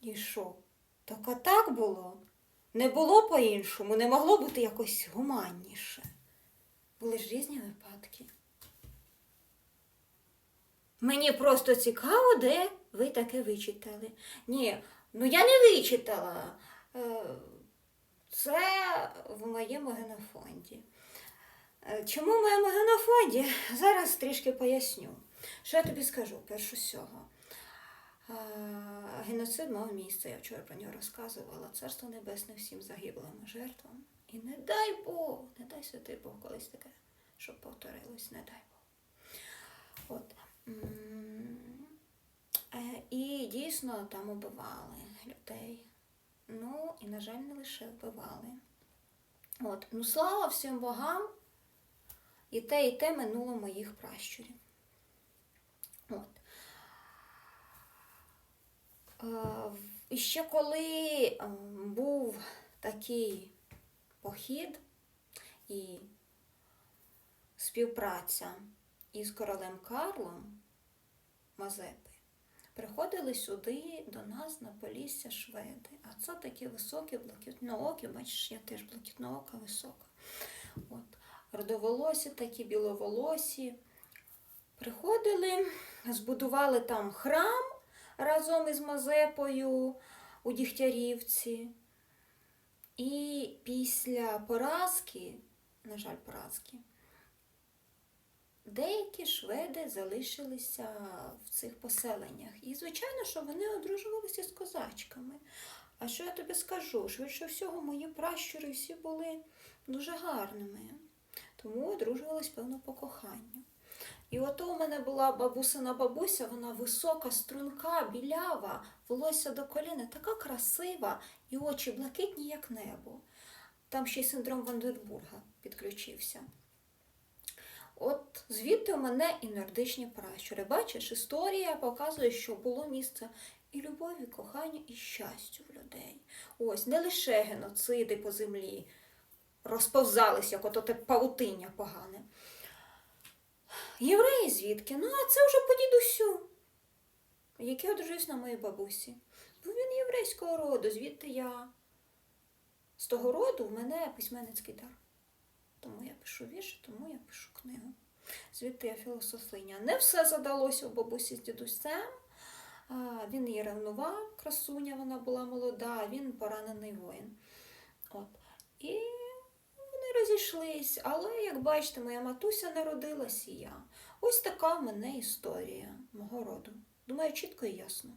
І що? Так а так було? Не було по-іншому, не могло бути якось гуманніше. Були ж різні випадки. Мені просто цікаво, де ви таке вичитали. Ні, ну я не вичитала. Е, Це в моєму генофонді. Е, Чому в моєму генофонді? Зараз трішки поясню. Що я тобі скажу, перш усього. Е, Геноцид мав місце, я вчора про нього розказувала. Царство Небесне всім загиблим жертвам. І не дай Бог, не дай святий Бог колись таке, щоб повторилось, не дай Бог. От. Е, І дійсно там убивали людей. Ну, і, на жаль, не лише вбивали. От. Ну, слава всім богам, і те, і те минуло моїх пращурів. От. Е, І ще коли е, був такий похід і співпраця із королем Карлом Мазепи, приходили сюди до нас на Полісся шведи. А це такі високі, блакитноокі, бачиш, я теж блакитноока висока. От. Родоволосі такі, біловолосі. Приходили, збудували там храм разом із Мазепою у Дігтярівці. І після поразки, на жаль, поразки, деякі шведи залишилися в цих поселеннях. І, звичайно, що вони одружувалися з козачками. А що я тобі скажу? Швидше всього, мої пращури всі були дуже гарними, тому одружувались, певно, по коханню. І ото у мене була бабусина бабуся, вона висока, струнка, білява, волосся до коліна, така красива, і очі блакитні, як небо. Там ще й синдром Вандербурга підключився. От звідти у мене і нордичні пращури. Бачиш, історія показує, що було місце і любові, і кохання, і щастю в людей. Ось не лише геноциди по землі розповзалися, як ото те павутиння погане. Євреї звідки? Ну, а це вже по дідусю, який одружився на моїй бабусі. Бо він єврейського роду, звідти я. З того роду в мене письменницький дар. Тому я пишу вірші, тому я пишу книгу. Звідти я філософиня. Не все задалося у бабусі з дідусем. Він її ревнував, красуня, вона була молода, він поранений воїн. От. І вони розійшлись, але, як бачите, моя матуся народилась і я. Ось така в мене історія мого роду. Думаю, чітко і ясно.